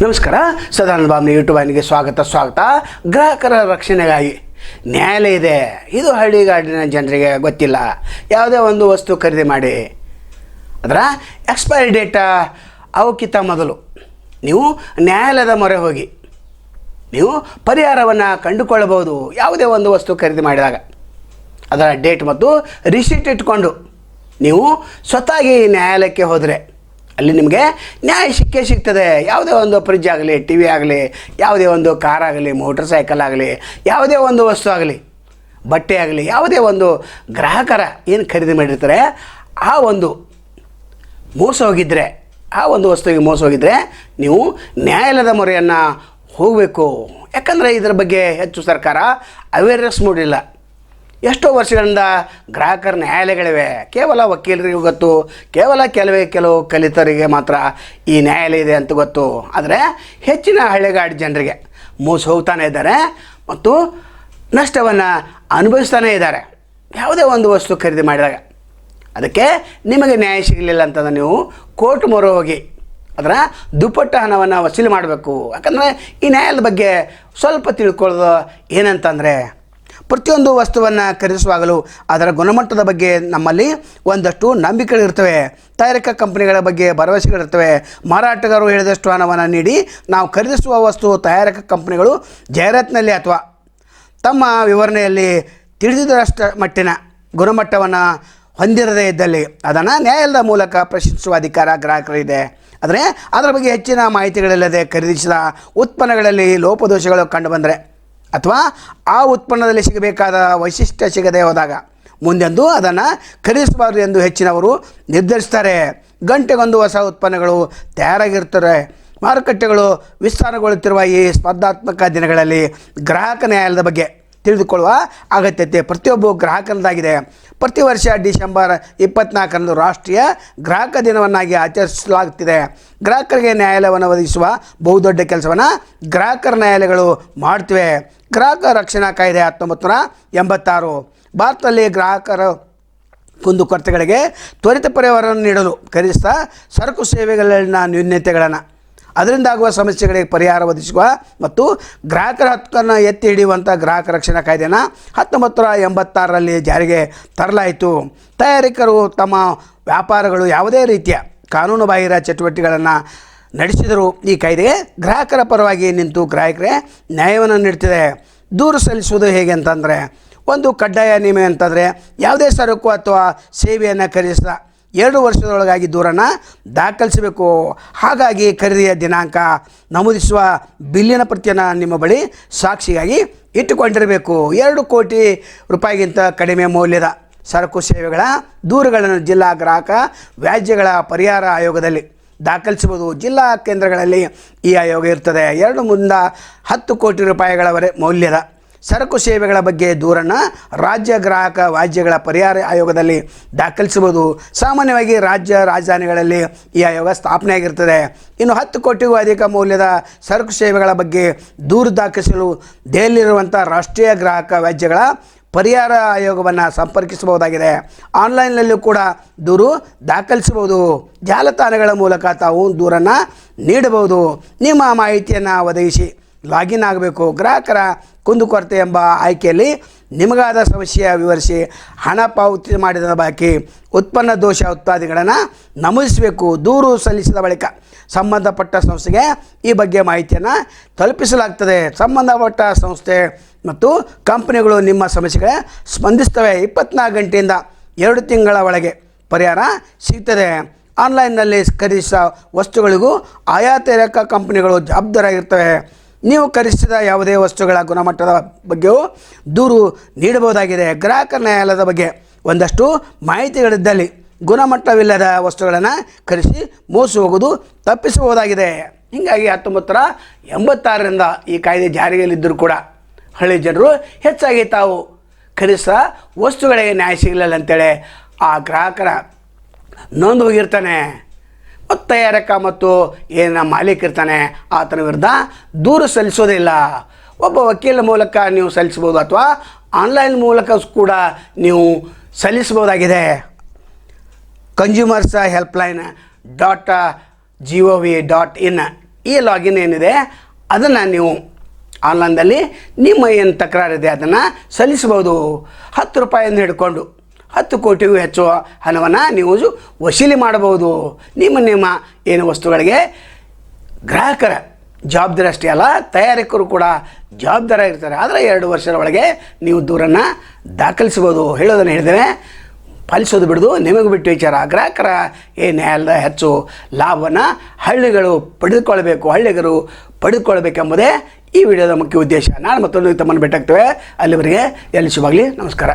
ನಮಸ್ಕಾರ, ಸದಾನಂದ ಬಾಬ್ನ ಯೂಟ್ಯೂಬ್ ವಾಹಿನಿಗೆ ಸ್ವಾಗತ ಸ್ವಾಗತ. ಗ್ರಾಹಕರ ರಕ್ಷಣೆಗಾಗಿ ನ್ಯಾಯಾಲಯ ಇದೆ. ಇದು ಹಳ್ಳಿಗಾಡಿನ ಜನರಿಗೆ ಗೊತ್ತಿಲ್ಲ. ಯಾವುದೇ ಒಂದು ವಸ್ತು ಖರೀದಿ ಮಾಡಿ. ಅದರ ಎಕ್ಸ್ಪೈರಿ ಡೇಟ ಅವಕ್ಕಿಂತ ಮೊದಲು. ನೀವು ನ್ಯಾಯಾಲಯದ ಮೊರೆ ಹೋಗಿ, ನೀವು ಪರಿಹಾರವನ್ನು ಕಂಡುಕೊಳ್ಳಬಹುದು. ಯಾವುದೇ ಒಂದು ವಸ್ತು ಖರೀದಿ ಮಾಡಿದಾಗ. ಅದರ ಡೇಟ್ ಮತ್ತು ರಿಸೀಟ್ ಇಟ್ಕೊಂಡು, ನೀವು ಸ್ವತಃ ನ್ಯಾಯಾಲಯಕ್ಕೆ ಹೋದರೆ. ಅಲ್ಲಿ ನಿಮಗೆ ನ್ಯಾಯ ಸಿಕ್ಕೇ ಸಿಗ್ತದೆ. ಯಾವುದೇ ಒಂದು ಫ್ರಿಜ್ ಆಗಲಿ ಟಿ ವಿ ಆಗಲಿ, ಯಾವುದೇ ಒಂದು ಕಾರ್ ಆಗಲಿ ಮೋಟರ್ ಸೈಕಲ್ ಆಗಲಿ, ಯಾವುದೇ ಒಂದು ವಸ್ತು ಆಗಲಿ, ಬಟ್ಟೆ ಆಗಲಿ, ಯಾವುದೇ ಒಂದು ಗ್ರಾಹಕರ ಏನು ಖರೀದಿ ಮಾಡಿರ್ತಾರೆ, ಆ ಒಂದು ಮೋಸ ಹೋಗಿದ್ದರೆ ಆ ಒಂದು ವಸ್ತುವಿಗೆ ಮೋಸ ಹೋಗಿದ್ದರೆ ನೀವು ನ್ಯಾಯಾಲಯದ ಮೊರೆಯನ್ನು ಹೋಗಬೇಕು. ಯಾಕಂದರೆ ಇದರ ಬಗ್ಗೆ ಹೆಚ್ಚು ಸರ್ಕಾರ ಅವೇರ್ನೆಸ್ ಮೂಡಿಲ್ಲ. ಎಷ್ಟೋ ವರ್ಷಗಳಿಂದ ಗ್ರಾಹಕರ ನ್ಯಾಯಾಲಯಗಳಿವೆ. ಕೇವಲ ವಕೀಲರಿಗೆ ಗೊತ್ತು. ಕೇವಲ ಕೆಲವೇ ಕೆಲವು ಕಲಿತರಿಗೆ ಮಾತ್ರ ಈ ನ್ಯಾಯಾಲಯ ಇದೆ ಅಂತ ಗೊತ್ತು. ಆದರೆ ಹೆಚ್ಚಿನ ಹಳ್ಳಿಗಾಡಿ ಜನರಿಗೆ ಮೋಸ ಹೋಗ್ತಾನೆ ಇದ್ದಾರೆ ಮತ್ತು ನಷ್ಟವನ್ನು ಅನುಭವಿಸ್ತಾನೇ ಇದ್ದಾರೆ. ಯಾವುದೇ ಒಂದು ವಸ್ತು ಖರೀದಿ ಮಾಡಿದಾಗ. ಅದಕ್ಕೆ ನಿಮಗೆ ನ್ಯಾಯ ಸಿಗಲಿಲ್ಲ ಅಂತಂದ್ರೆ ನೀವು ಕೋರ್ಟ್ ಮೊರೆ ಹೋಗಿ ಅದರ ದುಪ್ಪಟ್ಟ ಹಣವನ್ನು ವಸೂಲಿ ಮಾಡಬೇಕು. ಯಾಕಂದರೆ ಈ ನ್ಯಾಯಾಲಯದ ಬಗ್ಗೆ ಸ್ವಲ್ಪ ತಿಳ್ಕೊಳ್ಳೋದು ಏನಂತಂದರೆ ಪ್ರತಿಯೊಂದು ವಸ್ತುವನ್ನು ಖರೀದಿಸುವಾಗಲೂ ಅದರ ಗುಣಮಟ್ಟದ ಬಗ್ಗೆ ನಮ್ಮಲ್ಲಿ ಒಂದಷ್ಟು ನಂಬಿಕೆಗಳಿರ್ತವೆ. ತಯಾರಿಕಾ ಕಂಪನಿಗಳ ಬಗ್ಗೆ ಭರವಸೆಗಳಿರ್ತವೆ. ಮಾರಾಟಗಾರರು ಹೇಳಿದಷ್ಟು ಹಣವನ್ನು ನೀಡಿ ನಾವು ಖರೀದಿಸುವ ವಸ್ತು ತಯಾರಕ ಕಂಪನಿಗಳು ಜಾಹೀರಾತಿನಲ್ಲಿ ಅಥವಾ ತಮ್ಮ ವಿವರಣೆಯಲ್ಲಿ ತಿಳಿದಿದ್ದರಷ್ಟ ಮಟ್ಟಿನ ಗುಣಮಟ್ಟವನ್ನು ಹೊಂದಿರದೇ ಇದ್ದಲ್ಲಿ ಅದನ್ನು ನ್ಯಾಯಾಲಯದ ಮೂಲಕ ಪ್ರಶ್ನಿಸುವ ಅಧಿಕಾರ ಗ್ರಾಹಕರಿದೆ. ಆದರೆ ಅದರ ಬಗ್ಗೆ ಹೆಚ್ಚಿನ ಮಾಹಿತಿಗಳಿಲ್ಲದೆ ಖರೀದಿಸಿದ ಉತ್ಪನ್ನಗಳಲ್ಲಿ ಲೋಪದೋಷಗಳು ಕಂಡುಬಂದರೆ ಅಥವಾ ಆ ಉತ್ಪನ್ನದಲ್ಲಿ ಸಿಗಬೇಕಾದ ವೈಶಿಷ್ಟ್ಯ ಸಿಗದೆ ಹೋದಾಗ ಮುಂದೆಂದು ಅದನ್ನು ಖರೀದಿಸಬಾರದು ಎಂದು ಹೆಚ್ಚಿನವರು ನಿರ್ಧರಿಸ್ತಾರೆ. ಗಂಟೆಗೊಂದು ಹೊಸ ಉತ್ಪನ್ನಗಳು ತಯಾರಾಗಿರ್ತಾರೆ ಮಾರುಕಟ್ಟೆಗಳು ವಿಸ್ತಾರಗೊಳ್ಳುತ್ತಿರುವ ಈ ಸ್ಪರ್ಧಾತ್ಮಕ ದಿನಗಳಲ್ಲಿ ಗ್ರಾಹಕ ನ್ಯಾಯಾಲಯದ ಬಗ್ಗೆ ತಿಳಿದುಕೊಳ್ಳುವ ಅಗತ್ಯತೆ ಪ್ರತಿಯೊಬ್ಬ ಗ್ರಾಹಕರದ್ದಾಗಿದೆ. ಪ್ರತಿ ವರ್ಷ ಡಿಸೆಂಬರ್ ಇಪ್ಪತ್ನಾಲ್ಕರಂದು ರಾಷ್ಟ್ರೀಯ ಗ್ರಾಹಕ ದಿನವನ್ನಾಗಿ ಆಚರಿಸಲಾಗುತ್ತಿದೆ. ಗ್ರಾಹಕರಿಗೆ ನ್ಯಾಯಾಲಯವನ್ನು ಒದಗಿಸುವ ಬಹುದೊಡ್ಡ ಕೆಲಸವನ್ನು ಗ್ರಾಹಕರ ನ್ಯಾಯಾಲಯಗಳು ಮಾಡ್ತಿವೆ ಗ್ರಾಹಕ ರಕ್ಷಣಾ ಕಾಯ್ದೆ ಹತ್ತೊಂಬತ್ತು ನೂರ ಎಂಬತ್ತಾರು. ಭಾರತದಲ್ಲಿ ಗ್ರಾಹಕರ ಕುಂದುಕೊರತೆಗಳಿಗೆ ತ್ವರಿತ ಪರಿಹಾರವನ್ನು ನೀಡಲು ಖರೀದಿಸ್ತಾ ಸರಕು ಸೇವೆಗಳಲ್ಲಿನ ನ್ಯೂನ್ಯತೆಗಳನ್ನು ಅದರಿಂದಾಗುವ ಸಮಸ್ಯೆಗಳಿಗೆ ಪರಿಹಾರ ಒದಗಿಸುವ ಮತ್ತು ಗ್ರಾಹಕರ ಹಕ್ಕನ್ನು ಎತ್ತಿ ಹಿಡಿಯುವಂಥ ಗ್ರಾಹಕ ರಕ್ಷಣಾ ಕಾಯ್ದೆನ ಹತ್ತೊಂಬತ್ತು ನೂರ ಎಂಬತ್ತಾರರಲ್ಲಿ ಜಾರಿಗೆ ತರಲಾಯಿತು. ತಯಾರಿಕರು ತಮ್ಮ ವ್ಯಾಪಾರಗಳು ಯಾವುದೇ ರೀತಿಯ ಕಾನೂನುಬಾಹಿರ ಚಟುವಟಿಕೆಗಳನ್ನು ನಡೆಸಿದರು ಈ ಕಾಯ್ದೆ ಗ್ರಾಹಕರ ಪರವಾಗಿ ನಿಂತು ಗ್ರಾಹಕರೇ ನ್ಯಾಯವನ್ನು ನೀಡ್ತಿದೆ ದೂರು ಸಲ್ಲಿಸುವುದು ಹೇಗೆ ಅಂತಂದರೆ, ಒಂದು ಕಡ್ಡಾಯ ನಿಯಮ ಅಂತಂದರೆ, ಯಾವುದೇ ಸರಕು ಅಥವಾ ಸೇವೆಯನ್ನು ಖರೀದಿಸಿದ ಎರಡು ವರ್ಷದೊಳಗಾಗಿ ದೂರನ್ನು ದಾಖಲಿಸಬೇಕು. ಹಾಗಾಗಿ ಖರೀದಿಯ ದಿನಾಂಕ ನಮೂದಿಸುವ ಬಿಲ್ಲಿನ ಪ್ರತಿಯನ್ನು ನಿಮ್ಮ ಬಳಿ ಸಾಕ್ಷಿಗಾಗಿ ಇಟ್ಟುಕೊಂಡಿರಬೇಕು. ಎರಡು ಕೋಟಿ ರೂಪಾಯಿಗಿಂತ ಕಡಿಮೆ ಮೌಲ್ಯದ ಸರಕು ಸೇವೆಗಳ ದೂರುಗಳನ್ನು ಜಿಲ್ಲಾ ಗ್ರಾಹಕ ವ್ಯಾಜ್ಯಗಳ ಪರಿಹಾರ ಆಯೋಗದಲ್ಲಿ ದಾಖಲಿಸಬಹುದು ಜಿಲ್ಲಾ ಕೇಂದ್ರಗಳಲ್ಲಿ ಈ ಆಯೋಗ ಇರ್ತದೆ. ಎರಡು ಮುಂದ ಹತ್ತು ಕೋಟಿ ರೂಪಾಯಿಗಳವರೆ ಮೌಲ್ಯದ ಸರಕು ಸೇವೆಗಳ ಬಗ್ಗೆ ದೂರನ್ನು ರಾಜ್ಯ ಗ್ರಾಹಕ ವ್ಯಾಜ್ಯಗಳ ಪರಿಹಾರ ಆಯೋಗದಲ್ಲಿ ದಾಖಲಿಸಬಹುದು ಸಾಮಾನ್ಯವಾಗಿ ರಾಜ್ಯ ರಾಜಧಾನಿಗಳಲ್ಲಿ ಈ ಆಯೋಗ ಸ್ಥಾಪನೆಯಾಗಿರ್ತದೆ ಇನ್ನು ಹತ್ತು ಕೋಟಿಗೂ ಅಧಿಕ ಮೌಲ್ಯದ ಸರಕು ಸೇವೆಗಳ ಬಗ್ಗೆ ದೂರು ದಾಖಲಿಸಲು ದೆಹಲಿಯಲ್ಲಿರುವಂಥ ರಾಷ್ಟ್ರೀಯ ಗ್ರಾಹಕ ವ್ಯಾಜ್ಯಗಳ ಪರಿಹಾರ ಆಯೋಗವನ್ನು ಸಂಪರ್ಕಿಸಬಹುದಾಗಿದೆ. ಆನ್ಲೈನ್ನಲ್ಲೂ ಕೂಡ ದೂರು ದಾಖಲಿಸಬಹುದು. ಜಾಲತಾಣಗಳ ಮೂಲಕ ತಾವು ದೂರನ್ನು ನೀಡಬಹುದು. ನಿಮ್ಮ ಮಾಹಿತಿಯನ್ನು ಒದಗಿಸಿ. ಲಾಗಿನ್ ಆಗಬೇಕು. ಗ್ರಾಹಕರ ಕುಂದುಕೊರತೆ ಎಂಬ ಆಯ್ಕೆಯಲ್ಲಿ ನಿಮಗಾದ ಸಮಸ್ಯೆ ವಿವರಿಸಿ ಹಣ ಪಾವತಿ ಮಾಡಿದ ಬಾಕಿ ಉತ್ಪನ್ನ ದೋಷ ಉತ್ಪಾದಿಗಳನ್ನು ನಮೂದಿಸಬೇಕು. ದೂರು ಸಲ್ಲಿಸಿದ ಬಳಿಕ ಸಂಬಂಧಪಟ್ಟ ಸಂಸ್ಥೆಗೆ ಈ ಬಗ್ಗೆ ಮಾಹಿತಿಯನ್ನು ತಲುಪಿಸಲಾಗ್ತದೆ. ಸಂಬಂಧಪಟ್ಟ ಸಂಸ್ಥೆ ಮತ್ತು ಕಂಪನಿಗಳು ನಿಮ್ಮ ಸಮಸ್ಯೆಗೆ ಸ್ಪಂದಿಸ್ತವೆ ಇಪ್ಪತ್ನಾಲ್ಕು ಗಂಟೆಯಿಂದ ಎರಡು ತಿಂಗಳ ಒಳಗೆ ಪರಿಹಾರ ಸಿಗ್ತದೆ. ಆನ್ಲೈನ್ನಲ್ಲಿ ಖರೀದಿಸಿದ ವಸ್ತುಗಳಿಗೂ ಆಯಾ ತೆರಕ ಕಂಪನಿಗಳು ಜವಾಬ್ದಾರಾಗಿರ್ತವೆ ನೀವು ಖರೀದಿಸಿದ ಯಾವುದೇ ವಸ್ತುಗಳ ಗುಣಮಟ್ಟದ ಬಗ್ಗೆಯೂ ದೂರು ನೀಡಬಹುದಾಗಿದೆ. ಗ್ರಾಹಕ ನ್ಯಾಯಾಲಯದ ಬಗ್ಗೆ ಒಂದಷ್ಟು ಮಾಹಿತಿಗಳಿದ್ದಲ್ಲಿ ಗುಣಮಟ್ಟವಿಲ್ಲದ ವಸ್ತುಗಳನ್ನು ಖರೀದಿಸಿ ಮೋಸ ಹೋಗೋದು ತಪ್ಪಿಸಬಹುದಾಗಿದೆ. ಹೀಗಾಗಿ ಹತ್ತೊಂಬತ್ತರ ಎಂಬತ್ತಾರರಿಂದ ಈ ಕಾಯ್ದೆ ಜಾರಿಯಲ್ಲಿದ್ದರೂ ಕೂಡ ಹಳ್ಳಿ ಜನರು ಹೆಚ್ಚಾಗಿ ತಾವು ಖರೀದಿಸ ವಸ್ತುಗಳಿಗೆ ನ್ಯಾಯ ಸಿಗಲಿಲ್ಲ ಅಂತೇಳಿ ಆ ಗ್ರಾಹಕರ ನೊಂದು ಹೋಗಿರ್ತಾನೆ. ತಯಾರಕ ಮತ್ತು ಏನ ಮಾಲೀಕ ಇರ್ತಾನೆ ಆತನ ವಿರುದ್ಧ ದೂರು ಸಲ್ಲಿಸೋದಿಲ್ಲ ಒಬ್ಬ ವಕೀಲ ಮೂಲಕ ನೀವು ಸಲ್ಲಿಸ್ಬೋದು ಅಥವಾ ಆನ್ಲೈನ್ ಮೂಲಕ ಕೂಡ ನೀವು ಸಲ್ಲಿಸ್ಬೋದಾಗಿದೆ consumers helpline dot G O V dot in ಈ ಲಾಗಿನ್ ಏನಿದೆ, ಅದನ್ನು ನೀವು ಆನ್ಲೈನ್ದಲ್ಲಿ ನಿಮ್ಮ ಏನು ತಕರಾರಿದೆ ಅದನ್ನು ಸಲ್ಲಿಸ್ಬೋದು ಹತ್ತು ರೂಪಾಯಿಯನ್ನು ಹಿಡ್ಕೊಂಡು ಹತ್ತು ಕೋಟಿಗೂ ಹೆಚ್ಚು ಹಣವನ್ನು ನೀವು ವಸೂಲಿ ಮಾಡಬಹುದು. ನಿಮ್ಮ ನಿಮ್ಮ ಏನು ವಸ್ತುಗಳಿಗೆ ಗ್ರಾಹಕರ ಜವಾಬ್ದಾರಿ ಅಷ್ಟೇ ಅಲ್ಲ, ತಯಾರಕರು ಕೂಡ ಜವಾಬ್ದಾರ ಇರ್ತಾರೆ ಆದರೆ ಎರಡು ವರ್ಷದ ಒಳಗೆ ನೀವು ದೂರನ್ನು ದಾಖಲಿಸ್ಬೋದು ಹೇಳೋದನ್ನು ಹೇಳಿದರೆ ಪಾಲಿಸೋದು ಬಿಡೋದು, ನಿಮಗೆ ಬಿಟ್ಟು ವಿಚಾರ. ಗ್ರಾಹಕರ ಏ ಅಲ್ಲದ ಹೆಚ್ಚು ಲಾಭವನ್ನು ಹಳ್ಳಿಗಳು ಪಡೆದುಕೊಳ್ಬೇಕು ಹಳ್ಳಿಗರು ಪಡೆದುಕೊಳ್ಬೇಕೆಂಬುದೇ ಈ ವಿಡಿಯೋದ ಮುಖ್ಯ ಉದ್ದೇಶ. ನಾನು ಮತ್ತೊಂದು ತಮ್ಮನ್ನು ಭೇಟಾಗ್ತೇವೆ ಅಲ್ಲಿವರೆಗೆ ಎಲ್ಲಿ ಶುಭಾಗಲಿ ನಮಸ್ಕಾರ.